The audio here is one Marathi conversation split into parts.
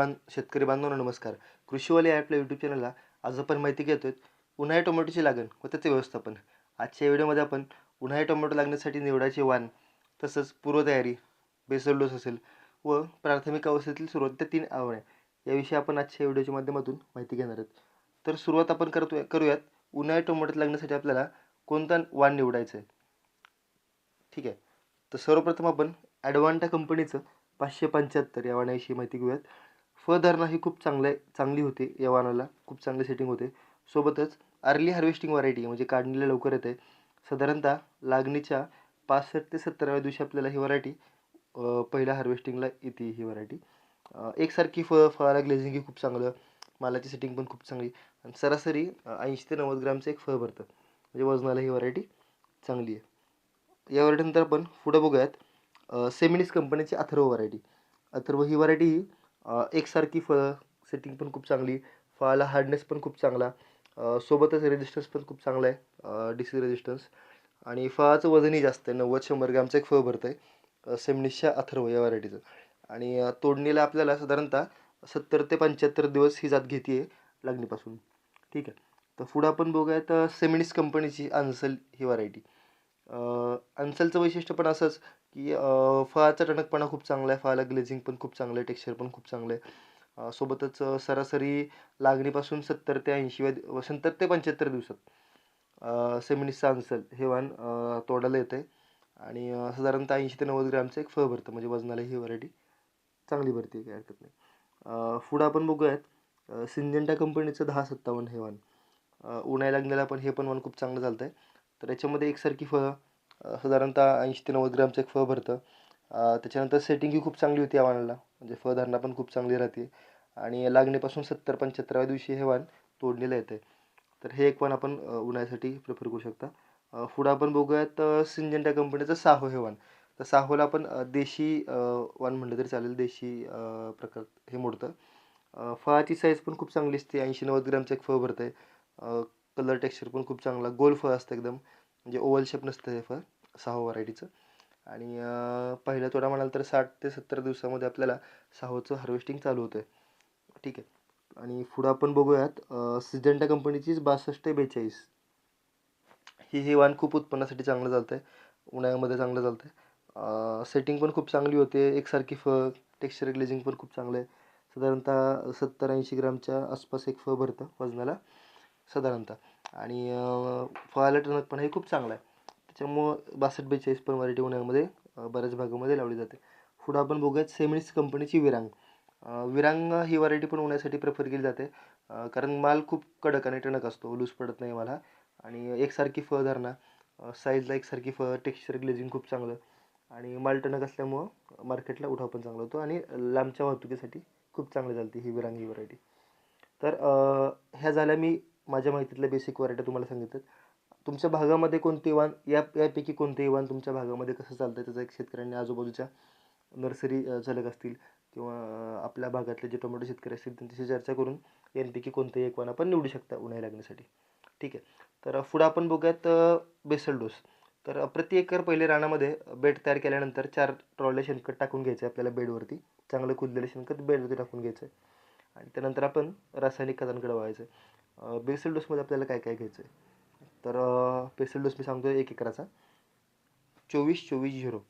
बां शेतकरी बांधवांनो नमस्कार. कृषीवाले आपल्या यूट्यूब चॅनलला आज आपण माहिती घेतोय उन्हाळी टोमॅटोची लागण व त्याचे व्यवस्थापन. आजच्या व्हिडिओमध्ये आपण उन्हाळी टोमॅटो लागण्यासाठी निवडायचे वाण तसंच पूर्वतयारी बेसल डोस असेल व प्राथमिक अवस्थेतील सुरुवात त्या तीन आव्हाने याविषयी आपण आजच्या व्हिडिओच्या माध्यमातून माहिती घेणार आहोत. तर सुरुवात आपण करतो करूयात उन्हाळी टोमॅटो लागण्यासाठी आपल्याला कोणता वाण निवडायचं आहे? ठीक आहे. तर सर्वप्रथम आपण ॲडवांटा कंपनीचं पाचशे पंच्याहत्तर या वाणाविषयी माहिती घेऊयात. फळधारणा ही खूप चांगल्या चांगली होते या वाणाला. खूप चांगली सेटिंग होते. सोबतच अर्ली हार्वेस्टिंग व्हरायटी म्हणजे काढणीला लवकर येते. साधारणतः लागणीच्या पासष्ट ते सत्तराव्या दिवशी आपल्याला ही व्हरायटी पहिल्या हार्वेस्टिंगला येते ही व्हरायटी एकसारखी फळ फळाला ग्लेझिंग ही खूप चांगलं. मालाची सेटिंग पण खूप चांगली. आणि सरासरी ऐंशी ते नव्वद ग्रामचं एक फळ भरतं. म्हणजे वजनाला ही व्हरायटी चांगली आहे. या व्हरायटीनंतर आपण पुढं बघूयात. सेमिनिस कंपनीची अथर्व व्हरायटी अथर्व ही व्हरायटी ही एकसारखी फळं सेटिंग पण खूप चांगली. फळाला हार्डनेस पण खूप चांगला. सोबतच रेजिस्टन्स पण खूप चांगला आहे डिसीज रेजिस्टन्स आणि फळाचं वजनही जास्त आहे नव्वद शंभर ग्रॅमचं एक फळ भरतं आहे सेमनिशा अथर्व या व्हरायटीचं आणि तोडणीला आपल्याला साधारणतः सत्तर ते पंच्याहत्तर दिवस ही जात घेते आहे लागणीपासून. ठीक आहे. तर पुढं आपण बघूयात सेमिनिस कंपनीची अन्सल ही व्हरायटी अन्सलचं वैशिष्ट्य पण असंच की फळाचा टणकपणा खूप चांगला आहे फळाला ग्लेझिंग पण खूप चांगलं आहे टेक्स्चर पण खूप चांगलं आहे. सोबतच सरासरी लागणीपासून सत्तर ते ऐंशीव्या सत्तर ते पंच्याहत्तर दिवसात. सेमिनिसचा अन्सल हे वाण तोडायला येतं आहे आणि साधारणतः ऐंशी ते नव्वद ग्रॅमचं एक फळ भरतं म्हणजे वजनाला ही व्हरायटी चांगली भरते काही हरकत नाही. फूड आपण बघूयात. सिंजेंटा कंपनीचं दहा सत्तावन्न हे वाण. उन्हाळ्या लागण्याला पण हे पण वाण खूप चांगलं चालतं आहे तर याच्यामध्ये एकसारखी फळं साधारणतः ऐंशी ते नव्वद ग्रामचं एक फळ भरतं. त्याच्यानंतर सेटिंग ही खूप चांगली होती या वाणाला. म्हणजे फळधारणा पण खूप चांगली राहते. आणि लागणीपासून सत्तर पंच्याहत्तराव्या दिवशी हे वाण तोडणीला येतं आहे तर हे एक वाण आपण उन्हाळ्यासाठी प्रिफर करू शकता. पुढं आपण बघूयात सिंजेंटा कंपनीचं साहो हे वाण. तर साहोला आपण देशी वाण म्हटलं तरी चालेल. देशी प्रकार हे मोडतं. फळाची साईज पण खूप चांगली असते ऐंशी नव्वद ग्रामचं एक फळ भरतं आहे कलर टेक्स्चर पण खूप चांगला. गोल फळ असतं एकदम. म्हणजे ओवल शेप नसतं हे फळ. सहा व्हरायटीचं आणि पहिला तोडा म्हणाल तर साठ ते सत्तर दिवसामध्ये आपल्याला साहोचं हार्वेस्टिंग चालू होतं आहे ठीक आहे. आणि पुढं आपण बघूयात सिजेंटा कंपनीचीच बासष्ट ते बेचाळीस. ही हे वाण खूप उत्पन्नासाठी चांगलं चालतं आहे उन्हाळ्यामध्ये चांगलं चालतं आहे सेटिंग पण खूप चांगली होते. एकसारखी फळ टेक्स्चर ग्लेझिंग पण खूप चांगलं आहे साधारणतः सत्तर ऐंशी ग्रामच्या आसपास एक फळ भरतं वजनाला. साधारणतः. आणि फळाला टणकपणा हे खूप चांगलं आहे. त्याच्यामुळं बासष्ट बेचाळीस पण मराठी उन्हाळ्यामध्ये बऱ्याच भागामध्ये लावली जाते. पुढं आपण बघूयात सेमिनिस कंपनीची विरांग. विरांग ही व्हरायटी पण उन्हाळ्यासाठी प्रेफर केली जाते. कारण माल खूप कडक आणि टणक असतो. लूज पडत नाही मला. आणि एकसारखी फळ धरणं साईजला एकसारखी फळ टेक्स्चर ग्लेझिंग खूप चांगलं. आणि माल टणक असल्यामुळं मार्केटला उठाव पण चांगला होतो. आणि लांबच्या वाहतुकीसाठी खूप चांगली चालते ही विरांग ही व्हरायटी तर ह्या झाल्या मी माझ्या माहितीतल्या बेसिक व्हरायटी तुम्हाला सांगितलं तुमच्या भागामध्ये कोणते वाण या यापैकी कोणतेही वाण तुमच्या भागामध्ये कसं चालतं आहे त्याचा एक शेतकऱ्यांनी आजूबाजूच्या नर्सरी चालक असतील किंवा आपल्या भागातले जे टोमॅटो शेतकरी असतील त्यांच्याशी चर्चा करून यांपैकी कोणतेही एक वाण आपण निवडू शकता उन्हाळी लागण्यासाठी. ठीक आहे. तर पुढं आपण बघूयात बेसल डोस. तर प्रति एकर पहिले रानामध्ये बेड तयार केल्यानंतर चार ट्रॉले शेणखत टाकून घ्यायचं आहे आपल्याला बेडवरती. चांगलं कुजलेलं शेणखत बेडवरती टाकून घ्यायचं आहे आणि त्यानंतर आपण रासायनिक खतांकडे वळायचं. आहे बेसल डोसमध्ये आपल्याला काय काय घ्यायचं आहे तर बेसल डोस मी सांगतो एक एकराचा. चोवीस चोवीस झिरो.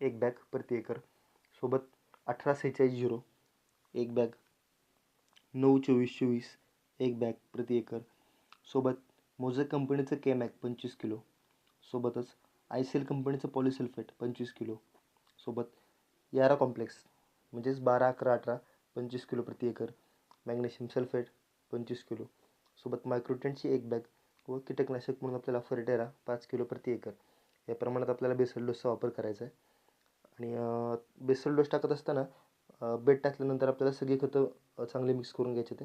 एक बॅग प्रति एकर. सोबत अठरा सेहेचाळीस झिरो. एक बॅग. नऊ चोवीस चोवीस. एक बॅग प्रति एकर. सोबत मोझेक कंपनीचं के मॅक पंचवीस किलो. सोबतच आय सी एल कंपनीचं पॉलिसल्फेट पंचवीस किलो. सोबत यारा कॉम्प्लेक्स म्हणजेच बारा अकरा अठरा पंचवीस किलो प्रति एकर मॅग्नेशियम सल्फेट पंचवीस किलो. सोबत मायक्रोटेंटची एक बॅग व कीटकनाशक म्हणून आपल्याला फरटेरा पाच किलो प्रति एकर. या प्रमाणात आपल्याला बेसल डोसचा वापर करायचा आहे. आणि बेसल डोस टाकत असताना बेड टाकल्यानंतर आपल्याला सगळी खतं चांगले मिक्स करून घ्यायचे ते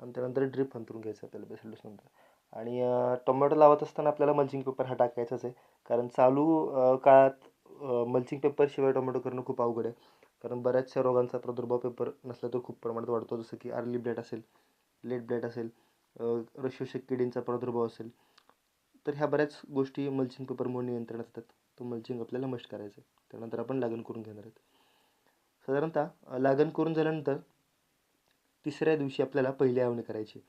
आणि त्यानंतर ड्रिप अंतरून घ्यायचं आपल्याला बेसल डोसनंतर. आणि टोमॅटो लावत असताना आपल्याला मल्चिंग पेपर हा टाकायचाच आहे. कारण चालू काळात मल्चिंग पेपरशिवाय टोमॅटो करणं खूप अवघड आहे. कारण बऱ्याचशा रोगांचा प्रादुर्भाव पेपर नसला तर खूप प्रमाणात वाढतो. जसं की अर्ली ब्लेड असेल लेट ब्लेड असेल रशोषक किडींचा प्रादुर्भाव असेल तर ह्या बऱ्याच गोष्टी मल्चिंग पेपरमुळे नियंत्रणात असतात तो मल्चिंग आपल्याला मस्ट करायचं आहे त्यानंतर आपण लागण करून घेणार आहेत. साधारणतः लागण करून झाल्यानंतर तिसऱ्या दिवशी आपल्याला पहिली आवणी करायची.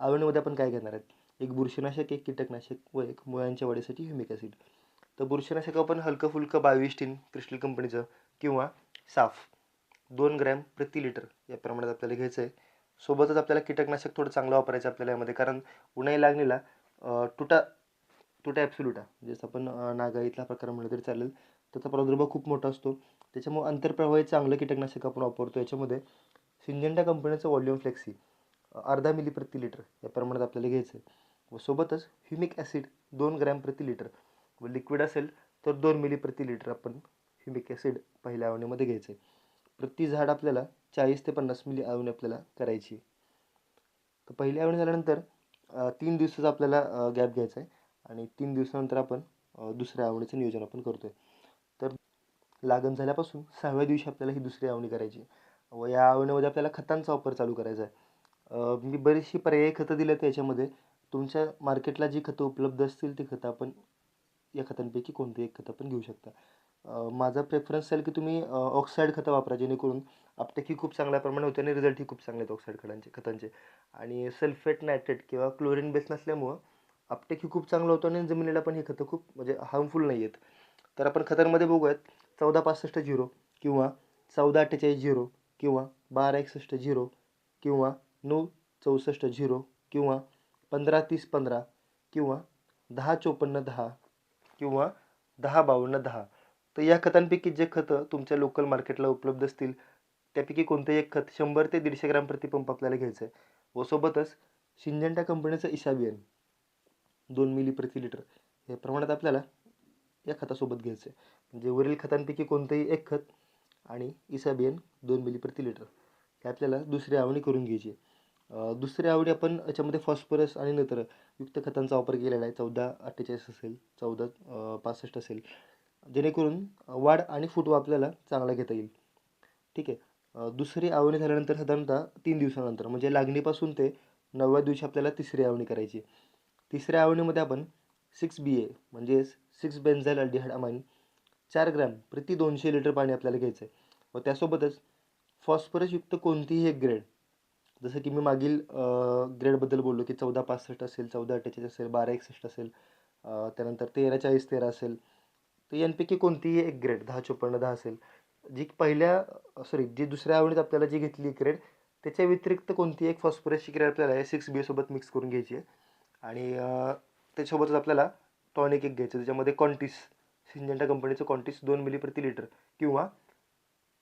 आवणीमध्ये आपण काय घेणार आहेत? एक बुरशीनाशक एक कीटकनाशक व एक मुळ्यांच्या वाढीसाठी ह्युमिक ॲसिड. तर बुरशीनाशक आपण हलकं फुलकं बावीस टीन क्रिस्टल कंपनीचं किंवा साफ. दोन ग्रॅम प्रति लिटर या प्रमाणात आपल्याला घ्यायचं आहे सोबतच आपल्याला कीटकनाशक थोडं चांगलं वापरायचं आहे आपल्याला यामध्ये. कारण उन्हाळी लागलेला तुटा तुटा ॲप्सुलुटा जसं आपण नागाईतला प्रकार म्हणलं तरी चालेल. त्याचा प्रादुर्भाव खूप मोठा असतो. त्याच्यामुळे आंतरप्रवाही चांगलं कीटकनाशक आपण वापरतो. याच्यामध्ये सिंजेंटा कंपनीचं वॉल्यूम फ्लेक्सी अर्धा मिली प्रति लिटर या प्रमाणात आपल्याला घ्यायचं आहे व सोबतच ह्युमिक ॲसिड दोन ग्रॅम प्रति लिटर व लिक्विड असेल तर दोन मिली प्रति लिटर आपण ह्युमिक ॲसिड पहिल्या आवणीमध्ये घ्यायचं आहे प्रति झाड आपल्याला चाळीस ते पन्नास मिली आवणी आपल्याला करायची तर पहिली आवणी झाल्यानंतर तीन दिवसाचा आपल्याला गॅप घ्यायचा आहे आणि तीन दिवसानंतर आपण दुसऱ्या आवणीचं नियोजन आपण करतो आहे तर लागण झाल्यापासून सहाव्या दिवशी आपल्याला ही दुसरी आवणी करायची व या आवणीमध्ये आपल्याला खतांचा वापर चालू करायचा आहे. मी बरीचशी पर्यायी खतं दिली आहेत याच्यामध्ये. तुमच्या मार्केटला जी खतं उपलब्ध असतील ती खतं आपण या खतांपैकी कोणती एक खतं पण घेऊ शकता. माझा प्रेफरन्स असेल की तुम्ही ऑक्साईड खतं वापरा जेणेकरून आपटेक ही खूप चांगल्या प्रमाणे होते आणि रिझल्टही खूप चांगले आहेत ऑक्साईड खतांचे खतांचे. आणि सल्फेट नायट्रेट किंवा क्लोरीन बेस नसल्यामुळं आपटेक ही खूप चांगलं होतं आणि जमिनीला पण हे खतं खूप म्हणजे हार्मफुल नाही आहेत. तर आपण खतांमध्ये बघूयात चौदा पासष्ट झिरो किंवा चौदा अठ्ठेचाळीस झिरो किंवा बारा एकसष्ट झिरो किंवा नऊ चौसष्ट झिरो किंवा पंधरा तीस पंधरा किंवा दहा चोपन्न दहा किंवा दहा बावन्न दहा. तर या खतांपैकी जे खतं तुमच्या लोकल मार्केटला उपलब्ध असतील त्यापैकी कोणतंही एक खत शंभर ते दीडशे ग्राम प्रतिपंप आपल्याला घ्यायचं आहे व सोबतच सिंजेंटा कंपनीचं इशाबियन दोन मिली प्रति लिटर या प्रमाणात आपल्याला या खतासोबत घ्यायचं आहे म्हणजे वरील खतांपैकी कोणतंही एक खत आणि इसाबियन दोन मिली प्रति लिटर हे आपल्याला दुसरी आवडी करून घ्यायची दुसरी आवडी आपण याच्यामध्ये फॉस्फरस आणि नत्र युक्त खतांचा वापर केलेला आहे. चौदा अठ्ठेचाळीस असेल चौदा पासष्ट असेल जेणेकरून वाढ आणि फुटवा आपल्याला चांगला घेता येईल. ठीक आहे. दुसरी आवणी झाल्यानंतर साधारणतः तीन दिवसानंतर म्हणजे लागणीपासून ते नवव्या दिवशी आपल्याला तिसरी आवणी करायची तिसऱ्या आवणीमध्ये आपण सिक्स बी ए म्हणजेच सिक्स बेन्झाईल अल्डिहाइड अमाइन चार ग्रॅम प्रति दोनशे लिटर पाणी आपल्याला घ्यायचं आहे. व त्यासोबतच फॉस्फरसयुक्त कोणतीही एक ग्रेड जसं की मी मागील ग्रेडबद्दल बोललो की चौदा पासष्ट असेल चौदा अठ्ठेचाळीस असेल बारा एकसष्ट असेल त्यानंतर तेरा चाळीस तेरा असेल तर यांपैकी कोणतीही एक ग्रेड दहा चोपन्न दहा असेल. जी पहिल्या सॉरी जी दुसऱ्या आवडीत आपल्याला जी घेतली ग्रेड त्याच्या व्यतिरिक्त कोणती एक फॉस्फरसची ग्रेड आपल्याला हे सिक्स बी सोबत मिक्स करून घ्यायची आहे. आणि त्याच्यासोबतच आपल्याला टॉनिक एक घ्यायचं त्याच्यामध्ये कॉन्टिस सिंजंटा कंपनीचं कॉन्टिस दोन मिली प्रति लिटर किंवा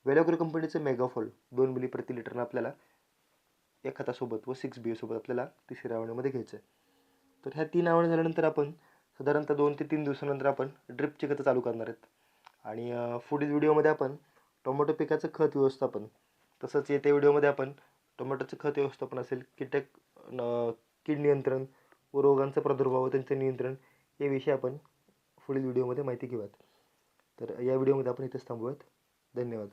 वेलाग्रो कंपनीचं मेगाफॉल दोन मिली प्रति लिटरनं आपल्याला या खतासोबत व सिक्स बी एसोबत आपल्याला तिसऱ्या आवडीमध्ये घ्यायचं आहे. तर ह्या तीन आवड झाल्यानंतर आपण साधारणतः दोन ते तीन दिवसानंतर आपण ड्रिपची खतं चालू करणार आहेत. आणि पुढील व्हिडिओमध्ये आपण टोमॅटो पिकाचं खत व्यवस्थापन तसंच येत्या व्हिडिओमध्ये आपण टोमॅटोचं खत व्यवस्थापन असेल कीटक न- कीड नियंत्रण व रोगांचा प्रादुर्भाव व त्यांचं नियंत्रण याविषयी आपण पुढील व्हिडिओमध्ये माहिती घेऊयात. तर या व्हिडिओमध्ये आपण इथेच थांबूयात. धन्यवाद.